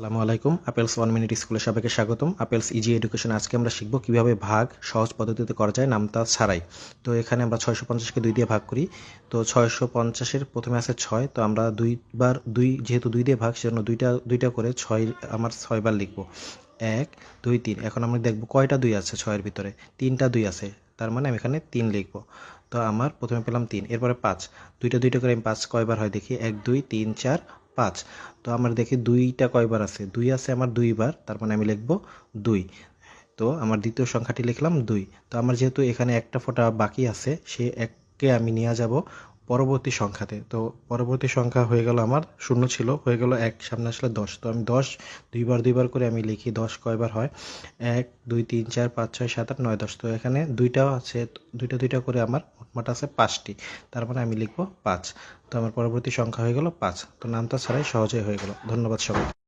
আসসালামু আলাইকুম। Apples one minute স্কুলে সবাইকে স্বাগতম। আপেলস ইজি এডুকেশন আজকে আমরা শিখব কীভাবে ভাগ সহজ পদ্ধতিতে করা যায় নামতা ছাড়াই। তো এখানে আমরা ছয়শো পঞ্চাশকে দুই দিয়ে ভাগ করি। তো ছয়শো পঞ্চাশের প্রথমে আছে ছয়। তো আমরা দুইবার দুই, যেহেতু দুই দিয়ে ভাগ, সেজন্য দুইটা দুইটা করে ছয়, আমার ছয়বার লিখব। এক, দুই, তিন। এখন আমরা দেখব কয়টা দুই আছে ছয়ের ভিতরে। তিনটা দুই আছে। তার মানে আমি এখানে তিন লিখব। তো আমার প্রথমে পেলাম তিন। এরপরে পাঁচ। দুইটা দুইটা করে আমি পাঁচ কয়বার হয় দেখি। এক, দুই, তিন, চার। পাঁচ। তো আমার দেখি দুইটা কয়বার আছে? দুই আছে আমার দুইবার, তার মানে আমি লিখব দুই। তো আমার দ্বিতীয় সংখ্যাটি লিখলাম দুই। তো আমার যেহেতু এখানে একটা ফোঁটা বাকি আছে, সে এককে আমি নিয়ে যাব। পরবর্তী সংখ্যাতে। তো পরবর্তী সংখ্যা হয়ে গেল আমার, শূন্য ছিল, হয়ে গেল এক, সামনে আসলে দশ। তো আমি দশ দুইবার দুইবার করে আমি লিখি, দশ কয়বার হয়? এক, দুই, তিন, চার, পাঁচ, ছয়, সাত, আট, নয়, দশ। তো এখানে দুইটাও আছে, দুইটা দুইটা করে আমার মোটমাট আছে পাঁচটি। তার মানে আমি লিখব পাঁচ। তো আমার পরবর্তী সংখ্যা হয়ে গেল পাঁচ। তো নামটা ছাড়াই সহজেই হয়ে গেল। ধন্যবাদ সবাই